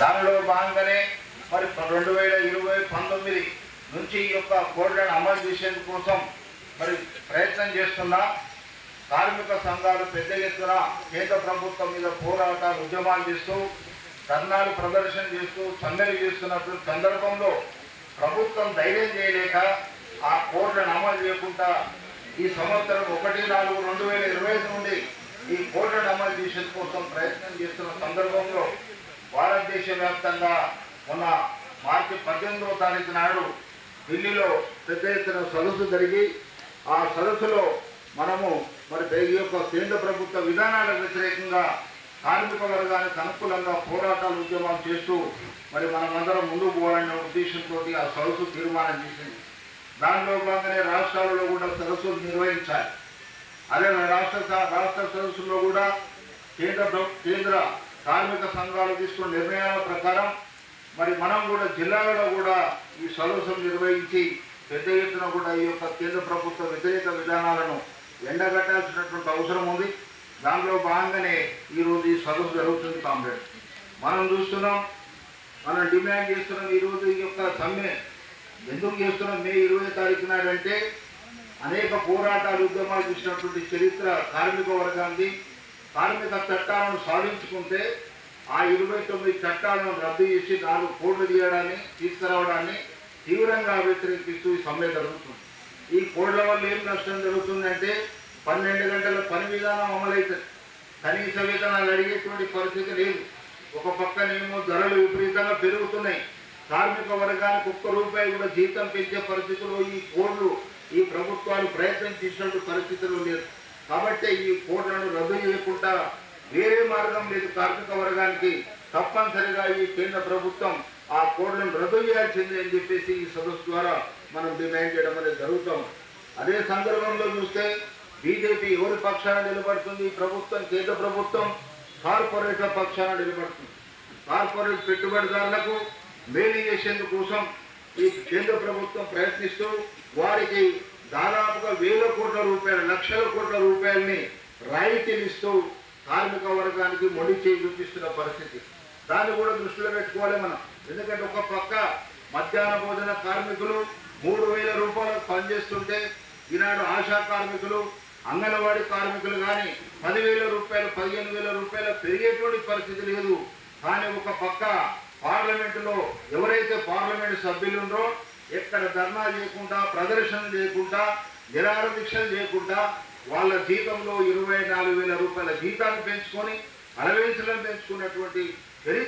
దానిలో భాగంగానే మరి రెండు వేల ఇరవై పంతొమ్మిది నుంచి ఈ యొక్క కోడ్లను అమలు చేసేందు కోసం మరి ప్రయత్నం చేస్తున్నా కార్మిక సంఘాలు పెద్ద ఎత్తున కేంద్ర ప్రభుత్వం మీద పోరాటాలు ఉద్యమాలు చేస్తూ ధర్నాలు ప్రదర్శన చేస్తూ సమ్మెలు చేస్తున్నటువంటి సందర్భంలో ప్రభుత్వం ధైర్యం చేయలేక ఆ కోడ్లను అమలు చేయకుండా ఈ సంవత్సరం ఒకటి నాలుగు రెండు వేల ఇరవై ఐదు నుండి ఈ కోడ్లను అమలు చేసేందు కోసం ప్రయత్నం చేస్తున్న సందర్భంలో భారతదేశ వ్యాప్తంగా మొన్న మార్చి పద్దెనిమిదవ తారీఖు నాడు ఢిల్లీలో పెద్ద ఎత్తున సదస్సు జరిగి ఆ సదస్సులో మనము మరి ఈ యొక్క కేంద్ర ప్రభుత్వ విధానాలకు వ్యతిరేకంగా కార్మిక వర్గానికి అనుకూలంగా పోరాటాలు ఉద్యమాలు చేస్తూ మరి మనమందరం ముందుకు పోవాలనే ఉద్దేశంతో ఆ సదస్సు తీర్మానం చేసింది. దానిలో భాగంగానే రాష్ట్రాలలో కూడా సదస్సులు నిర్వహించాలి. అదే రాష్ట్ర రాష్ట్ర సదస్సుల్లో కూడా కేంద్ర కేంద్ర కార్మిక సంఘాలు తీసుకున్న నిర్ణయాల ప్రకారం మరి మనం కూడా జిల్లాలలో కూడా ఈ సదస్సులు నిర్వహించి పెద్ద ఎత్తున కూడా ఈ యొక్క కేంద్ర ప్రభుత్వ వ్యతిరేక విధానాలను ఎండగట్టాల్సినటువంటి అవసరం ఉంది. దానిలో భాగంగానే ఈరోజు ఈ సదస్సు జరుగుతుంది కామ్రేడ్. మనం చూస్తున్నాం మనం డిమాండ్ చేస్తున్నాం ఈరోజు ఈ యొక్క సమ్మె. ఎందుకు చేస్తున్నాం? మే ఇరవై తారీఖు నాడంటే అనేక పోరాటాలు ఉద్యమాలు చేసినటువంటి చరిత్ర కార్మిక వర్గాన్ని కార్మిక చట్టాలను సాధించుకుంటే ఆ ఇరవై తొమ్మిది చట్టాలను రద్దు చేసి నాలుగు కోట్లు తీయడాన్ని తీసుకురావడాన్ని తీవ్రంగా వ్యతిరేకిస్తూ ఈ సమ్మె జరుగుతుంది. ఈ కోడ్ల వల్ల ఏం నష్టం జరుగుతుందంటే పన్నెండు గంటల పని విధానం అమలవుతుంది కనీస వేతనాలు అడిగేటువంటి పరిస్థితి లేదు. ఒక పక్కనేమో ధరలు విపరీతంగా పెరుగుతున్నాయి. కార్మిక వర్గానికి ఒక్క రూపాయి కూడా జీతం పెంచే పరిస్థితుల్లో ఈ కోడ్లు ఈ ప్రభుత్వాలు ప్రయత్నం చేసినట్టు పరిస్థితులు లేదు. కాబట్టి ఈ కోట్లను రద్దు చేయకుండా వేరే మార్గం లేదు కార్మిక వర్గానికి తప్పనిసరిగా ఈ కేంద్ర ప్రభుత్వం ఆ కోడ్లను రద్దు చేయాల్సిందే అని చెప్పేసి ఈ సదస్సు ద్వారా మనం డిమాండ్ చేయడం అనేది జరుగుతాం. అదే సందర్భంలో చూస్తే బీజేపీ ఎవరి పక్షాన నిలబడుతుంది? ప్రభుత్వం కేంద్ర ప్రభుత్వం కార్పొరేట్ల పక్షాన నిలబడుతుంది. కార్పొరేట్ పెట్టుబడిదారులకు మేలు చేసేందుకోసం ఈ కేంద్ర ప్రభుత్వం ప్రయత్నిస్తూ వారికి దాదాపుగా వేల కోట్ల రూపాయలు లక్షల కోట్ల రూపాయలని రాయితీలిస్తూ కార్మిక వర్గానికి మొడి చేయి చూపిస్తున్న పరిస్థితి. దాన్ని కూడా దృష్టిలో పెట్టుకోవాలి మనం. ఎందుకంటే ఒక పక్క మధ్యాహ్న భోజన కార్మికులు మూడు వేల రూపాయలకు పనిచేస్తుంటే ఈనాడు ఆశా కార్మికులు అంగన్వాడీ కార్మికులు కానీ పదివేల రూపాయలు పదిహేను వేల రూపాయలు పెరిగేటువంటి పరిస్థితి లేదు. కానీ ఒక పక్క పార్లమెంటులో ఎవరైతే పార్లమెంట్ సభ్యులు ఉన్నారో ఎక్కడ ధర్నా చేయకుండా ప్రదర్శన చేయకుండా నిరాహార దీక్షలు చేయకుండా వాళ్ళ జీతంలో ఇరవై నాలుగు వేల రూపాయల జీతాన్ని పెంచుకొని అలవెన్సులను పెంచుకున్నటువంటి